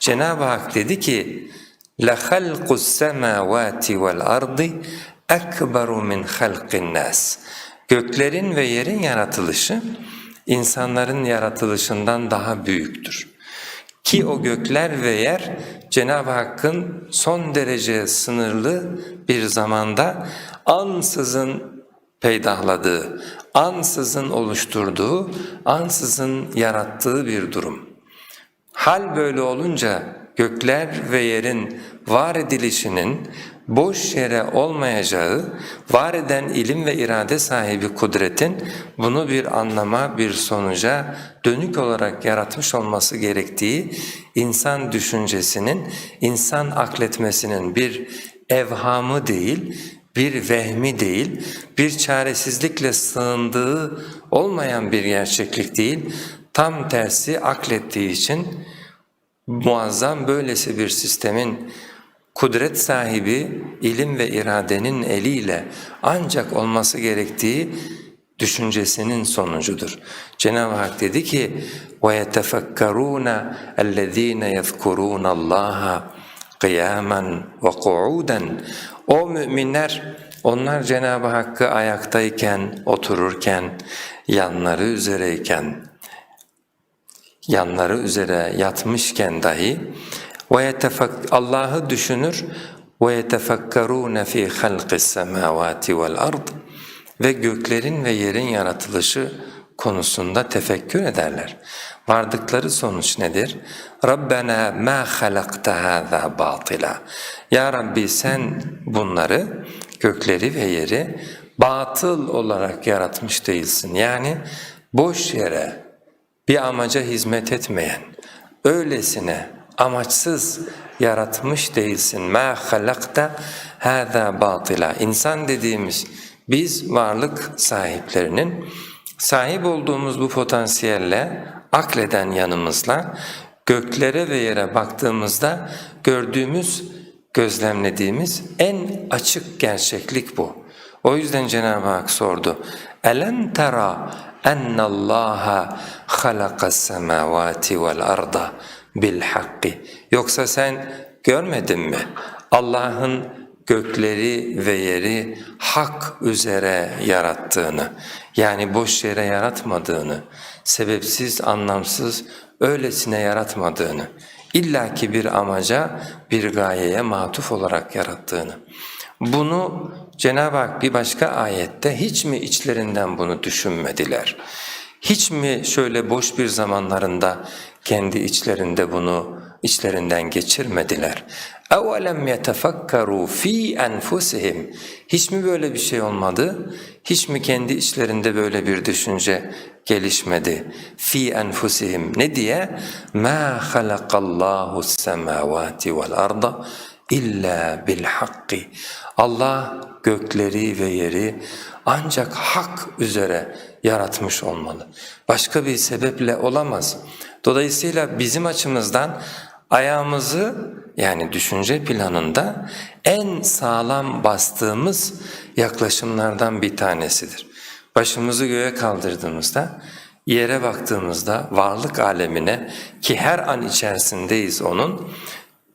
Cenab-ı Hak dedi ki لَخَلْقُ السَّمَاوَاتِ وَالْأَرْضِ اَكْبَرُ مِنْ خَلْقِ النَّاسِ Göklerin ve yerin yaratılışı insanların yaratılışından daha büyüktür. Ki o gökler ve yer Cenab-ı Hakk'ın son derece sınırlı bir zamanda ansızın peydahladığı, ansızın oluşturduğu, ansızın yarattığı bir durum. Hal böyle olunca gökler ve yerin var edilişinin boş yere olmayacağı, var eden ilim ve irade sahibi kudretin bunu bir anlama, bir sonuca dönük olarak yaratmış olması gerektiği insan düşüncesinin, insan akletmesinin bir evhamı değil, bir vehmi değil, bir çaresizlikle sığındığı olmayan bir gerçeklik değil, tam tersi aklettiği için muazzam böylesi bir sistemin kudret sahibi ilim ve iradenin eliyle ancak olması gerektiği düşüncesinin sonucudur. Cenab-ı Hak dedi ki وَيَتَفَكَّرُونَ الَّذ۪ينَ يَذْكُرُونَ اللّٰهَ قِيَامًا وَقُعُودًا O müminler, onlar Cenab-ı Hakk'ı ayaktayken, otururken, yanları üzereyken, yanları üzere yatmışken dahi Allah'ı düşünür ve yetefakkarûne fî halqis semâvâti vel ard ve göklerin ve yerin yaratılışı konusunda tefekkür ederler. Vardıkları sonuç nedir? Rabbena ma halakta hâzâ batila. Ya Rabbi sen bunları gökleri ve yeri batıl olarak yaratmış değilsin. Yani boş yere bir amaca hizmet etmeyen, öylesine amaçsız yaratmış değilsin. Ma halakta hâzâ batila. İnsan dediğimiz biz varlık sahiplerinin sahip olduğumuz bu potansiyelle, akleden yanımızla göklere ve yere baktığımızda gördüğümüz, gözlemlediğimiz en açık gerçeklik bu. O yüzden Cenab-ı Hak sordu. Elen tera enne Allaha halakas semavati vel arda bil hakki. Yoksa sen görmedin mi? Allah'ın gökleri ve yeri hak üzere yarattığını, yani boş yere yaratmadığını, sebepsiz, anlamsız, öylesine yaratmadığını, illaki bir amaca, bir gayeye matuf olarak yarattığını. Bunu Cenab-ı Hak bir başka ayette hiç mi içlerinden bunu düşünmediler? Hiç mi şöyle boş bir zamanlarında kendi içlerinde bunu içlerinden geçirmediler? اَوَلَمْ يَتَفَكَّرُوا ف۪ي أَنْفُسِهِمْ Hiç mi böyle bir şey olmadı? Hiç mi kendi içlerinde böyle bir düşünce gelişmedi? ف۪ي أَنْفُسِهِمْ Ne diye? مَا خَلَقَ اللّٰهُ السَّمَاوَاتِ وَالْأَرْضَ illa bil hakki. Allah gökleri ve yeri ancak hak üzere yaratmış olmalı. Başka bir sebeple olamaz. Dolayısıyla bizim açımızdan ayağımızı yani düşünce planında en sağlam bastığımız yaklaşımlardan bir tanesidir. Başımızı göğe kaldırdığımızda, yere baktığımızda varlık alemine ki her an içerisindeyiz onun,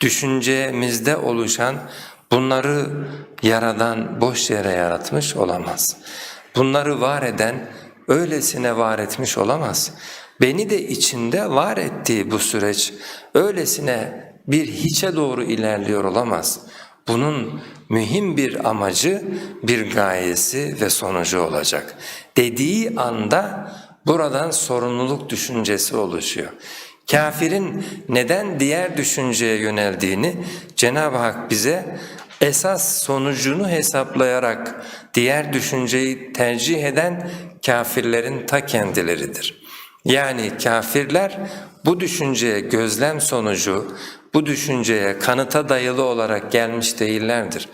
düşüncemizde oluşan bunları yaradan boş yere yaratmış olamaz. Bunları var eden öylesine var etmiş olamaz. Beni de içinde var ettiği bu süreç öylesine bir hiçe doğru ilerliyor olamaz. Bunun mühim bir amacı, bir gayesi ve sonucu olacak. Dediği anda buradan sorumluluk düşüncesi oluşuyor. Kafirin neden diğer düşünceye yöneldiğini Cenab-ı Hak bize esas sonucunu hesaplayarak diğer düşünceyi tercih eden kafirlerin ta kendileridir. Yani kafirler bu düşünceye gözlem sonucu, bu düşünceye kanıta dayalı olarak gelmiş değillerdir.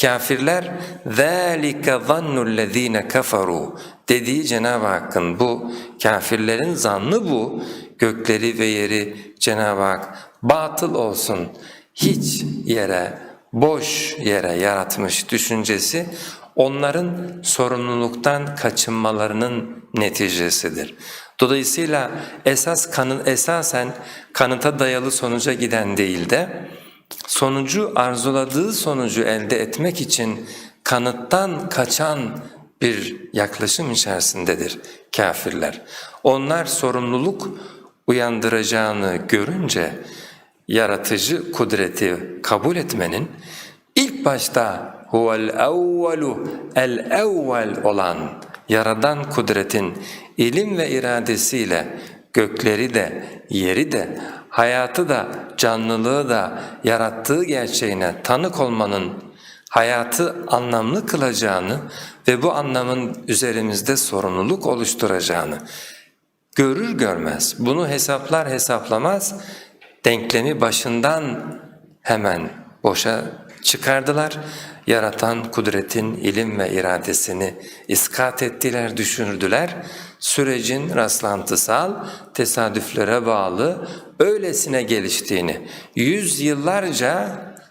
Kafirler ذَٰلِكَ ظَنُّ الَّذ۪ينَ كَفَرُوا dediği Cenab-ı Hakk'ın bu kafirlerin zannı bu gökleri ve yeri Cenab-ı Hak batıl olsun hiç yere boş yere yaratmış düşüncesi onların sorumluluktan kaçınmalarının neticesidir. Dolayısıyla esas kanı, esasen kanıta dayalı sonuca giden değil de sonucu arzuladığı sonucu elde etmek için kanıttan kaçan bir yaklaşım içerisindedir kafirler. Onlar sorumluluk uyandıracağını görünce yaratıcı kudreti kabul etmenin ilk başta huvel evvelu el evvel olan yaradan kudretin ilim ve iradesiyle gökleri de yeri de hayatı da canlılığı da yarattığı gerçeğine tanık olmanın hayatı anlamlı kılacağını ve bu anlamın üzerimizde sorumluluk oluşturacağını görür görmez bunu hesaplar hesaplamaz denklemi başından hemen boşa çıkardılar. Yaratan kudretin ilim ve iradesini iskat ettiler, düşündüler. Sürecin rastlantısal, tesadüflere bağlı, öylesine geliştiğini, yüz yıllarca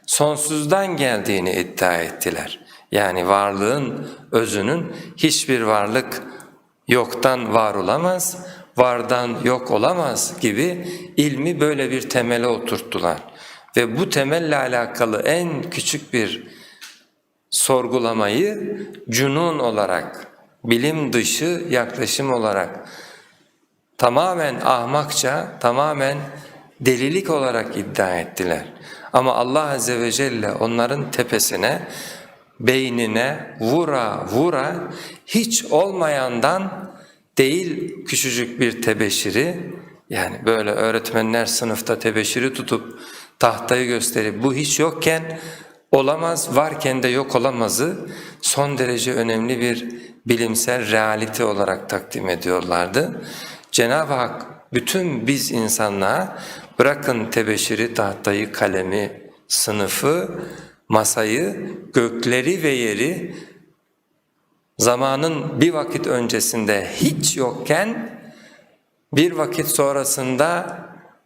sonsuzdan geldiğini iddia ettiler. Yani varlığın özünün hiçbir varlık yoktan var olamaz, vardan yok olamaz gibi ilmi böyle bir temele oturttular. Ve bu temelle alakalı en küçük bir sorgulamayı cunun olarak, bilim dışı yaklaşım olarak tamamen ahmakça, tamamen delilik olarak iddia ettiler. Ama Allah Azze ve Celle onların tepesine, beynine vura vura hiç olmayandan değil küçücük bir tebeşiri, yani böyle öğretmenler sınıfta tebeşiri tutup tahtayı gösterip bu hiç yokken olamaz, varken de yok olamazı son derece önemli bir bilimsel realite olarak takdim ediyorlardı. Cenab-ı Hak bütün biz insanlığa bırakın tebeşiri, tahtayı, kalemi, sınıfı, masayı, gökleri ve yeri zamanın bir vakit öncesinde hiç yokken bir vakit sonrasında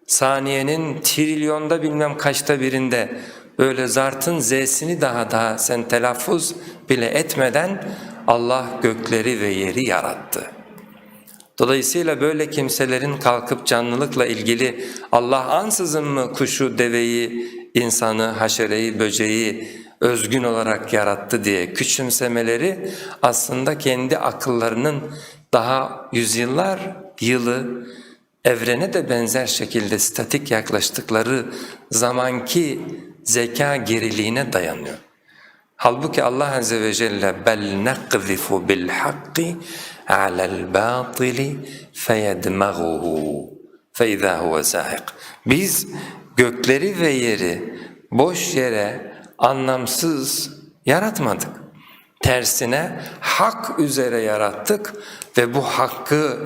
saniyenin trilyonda bilmem kaçta birinde böyle zartın z'sini daha daha sen telaffuz bile etmeden Allah gökleri ve yeri yarattı. Dolayısıyla böyle kimselerin kalkıp canlılıkla ilgili Allah ansızın mı kuşu, deveyi, insanı, haşereyi, böceği özgün olarak yarattı diye küçümsemeleri aslında kendi akıllarının daha yüzyıllar yılı evrene de benzer şekilde statik yaklaştıkları zamanki zeka geriliğine dayanıyor. Halbuki Allah Azze ve Celle bel nekzifu bil hakki alel batili feyedmaghuhu feiza huve zahik. Biz gökleri ve yeri boş yere anlamsız yaratmadık. Tersine hak üzere yarattık ve bu hakkı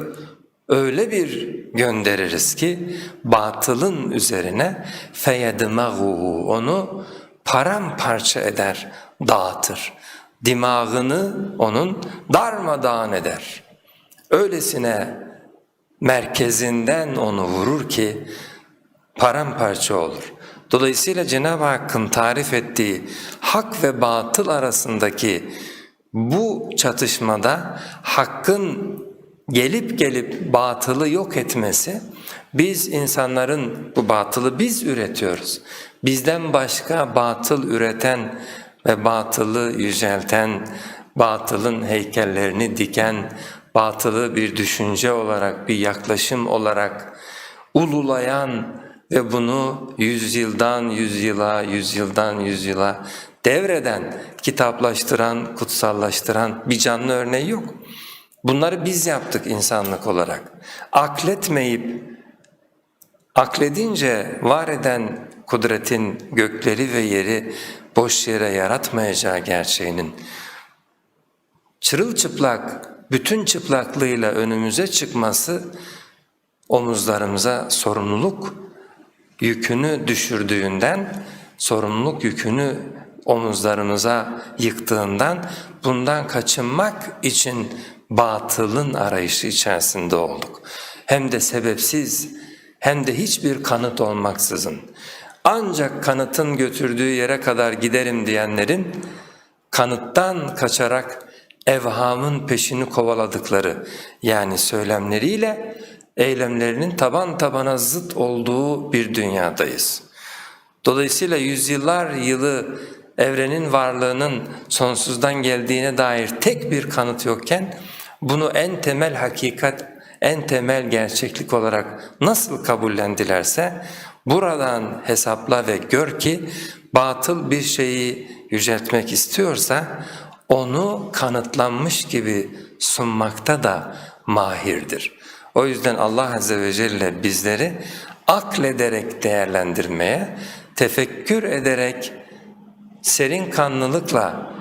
öyle bir göndeririz ki batılın üzerine feyedmaghuhu onu paramparça eder, dağıtır. Dimağını onun darmadağın eder. Öylesine merkezinden onu vurur ki paramparça olur. Dolayısıyla Cenab-ı Hakk'ın tarif ettiği hak ve batıl arasındaki bu çatışmada hakkın gelip gelip batılı yok etmesi, biz insanların bu batılı biz üretiyoruz. Bizden başka batıl üreten ve batılı yücelten, batılın heykellerini diken, batılı bir düşünce olarak, bir yaklaşım olarak ululayan ve bunu yüzyıldan yüzyıla, yüzyıldan yüzyıla devreden, kitaplaştıran, kutsallaştıran bir canlı örneği yok. Bunları biz yaptık insanlık olarak. Akletmeyip, akledince var eden kudretin gökleri ve yeri boş yere yaratmayacağı gerçeğinin çırılçıplak, bütün çıplaklığıyla önümüze çıkması omuzlarımıza sorumluluk yükünü düşürdüğünden, sorumluluk yükünü omuzlarımıza yıktığından bundan kaçınmak için batılın arayışı içerisinde olduk. Hem de sebepsiz hem de hiçbir kanıt olmaksızın. Ancak kanıtın götürdüğü yere kadar giderim diyenlerin kanıttan kaçarak evhamın peşini kovaladıkları yani söylemleriyle eylemlerinin taban tabana zıt olduğu bir dünyadayız. Dolayısıyla yüzyıllar yılı evrenin varlığının sonsuzdan geldiğine dair tek bir kanıt yokken bunu en temel hakikat, en temel gerçeklik olarak nasıl kabullendilerse buradan hesapla ve gör ki batıl bir şeyi yüceltmek istiyorsa onu kanıtlanmış gibi sunmakta da mahirdir. O yüzden Allah Azze ve Celle bizleri aklederek değerlendirmeye, tefekkür ederek serin kanlılıkla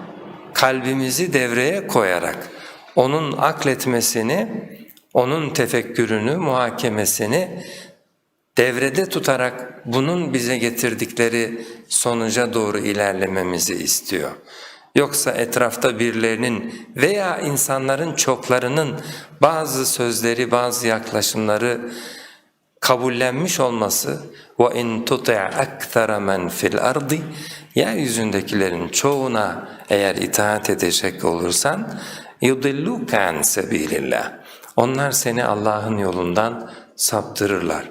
kalbimizi devreye koyarak onun akletmesini, onun tefekkürünü, muhakemesini devrede tutarak bunun bize getirdikleri sonuca doğru ilerlememizi istiyor. Yoksa etrafta birilerinin veya insanların çoklarının bazı sözleri, bazı yaklaşımları kabullenmiş olması ve in tuti' akthara men fil ardi yeryüzündekilerin çoğuna eğer itaat edecek olursan yudilluka an sebilillah onlar seni Allah'ın yolundan saptırırlar.